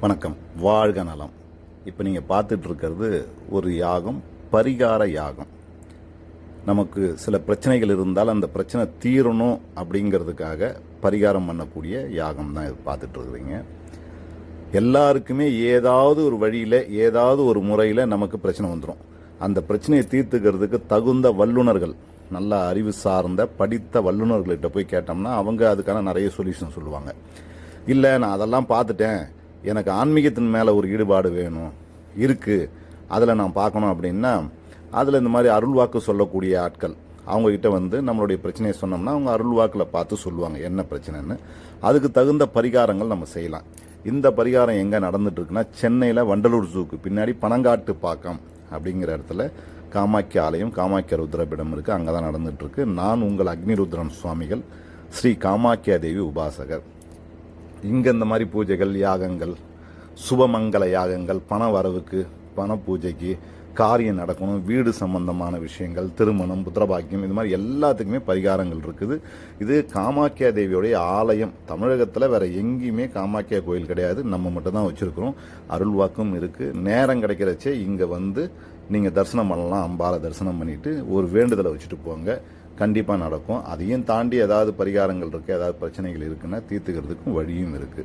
வணக்கம். வாழ்க நலம். இப்போ நீங்கள் பார்த்துட்டு இருக்கிறது ஒரு யாகம் பரிகார யாகம். நமக்கு சில பிரச்சனைகள் இருந்தால் அந்த பிரச்சனை தீரணும் அப்படிங்கிறதுக்காக பரிகாரம் பண்ணக்கூடிய யாகம் தான் இது பார்த்துட்டு இருக்கிறீங்க எல்லாருக்குமே ஏதாவது ஒரு வழியில் ஏதாவது ஒரு முறையில் நமக்கு பிரச்சனை வந்துடும் அந்த பிரச்சனையை தீர்த்துக்கிறதுக்கு தகுந்த வல்லுனர்கள் நல்ல அறிவு சார்ந்த படித்த வல்லுநர்கள்கிட்ட போய் கேட்டோம்னா அவங்க அதுக்கான நிறைய சொல்யூஷன் சொல்லுவாங்க. இல்லை நான் அதெல்லாம் பார்த்துட்டேன். எனக்கு ஆன்மீகத்தின் மேலே ஒரு ஈடுபாடு வேணும் இருக்குது அதில் நான் பார்க்கணும் அப்படின்னா அதில் இந்த மாதிரி அருள்வாக்கு சொல்லக்கூடிய ஆட்கள் அவங்கக்கிட்ட வந்து நம்மளுடைய பிரச்சனையை சொன்னோம்னா அவங்க அருள்வாக்கில் பார்த்து சொல்லுவாங்க என்ன பிரச்சனைன்னு. அதுக்கு தகுந்த பரிகாரங்கள் நம்ம செய்யலாம். இந்த பரிகாரம் எங்கே நடந்துட்டுருக்குன்னா சென்னையில் வண்டலூர் ஜூக்கு பின்னாடி பனங்காட்டு பாக்கம் அப்படிங்கிற இடத்துல காமாக்கிய ஆலயம் காமாக்கிய ருத்ரபிடம் இருக்குது அங்கே தான் நடந்துகிட்ருக்கு நான் உங்கள் அக்னிருத்ரன் சுவாமிகள் ஸ்ரீ காமாக்கியா தேவி உபாசகர். இங்கே இந்த மாதிரி பூஜைகள் யாகங்கள் சுபமங்கல யாகங்கள் பண வரவுக்கு பண பூஜைக்கு காரியம் நடக்கணும் வீடு சம்பந்தமான விஷயங்கள் திருமணம் புத்திரபாக்கியம் இது மாதிரி எல்லாத்துக்குமே பரிகாரங்கள் இருக்குது. இது காமாக்கியா தேவியோடைய ஆலயம். தமிழகத்தில் வேறு எங்கேயுமே காமாக்கியா கோயில் கிடையாது. நம்ம மட்டும் தான் வச்சுருக்கிறோம். அருள்வாக்கும் இருக்குது நேரம் கிடைக்கிறச்சே இங்கே வந்து நீங்கள் தரிசனம் பண்ணலாம் அம்பாவை தரிசனம் பண்ணிட்டு ஒரு வேண்டுதலை வச்சுட்டு போங்க. கண்டிப்பாக நடக்கும். அதையும் தாண்டி ஏதாவது பரிகாரங்கள் இருக்குது ஏதாவது பிரச்சனைகள் இருக்குன்னா தீர்த்துக்கிறதுக்கும் வழியும் இருக்குது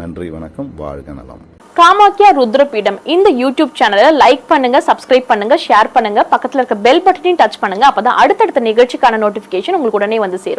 நன்றி வணக்கம் வாழ்க நலம். காமாக்கியா ருத்ரபீடம். இந்த யூடியூப் சேனலை லைக் பண்ணுங்க சப்ஸ்கிரைப் பண்ணுங்க ஷேர் பண்ணுங்க. பக்கத்தில் இருக்க பெல் பட்டனையும் டச் பண்ணுங்க. அப்பதான் அடுத்தடுத்த நிகழ்ச்சிக்கான நோட்டிபிகேஷன் உங்களுக்கு உடனே வந்து சேரும்.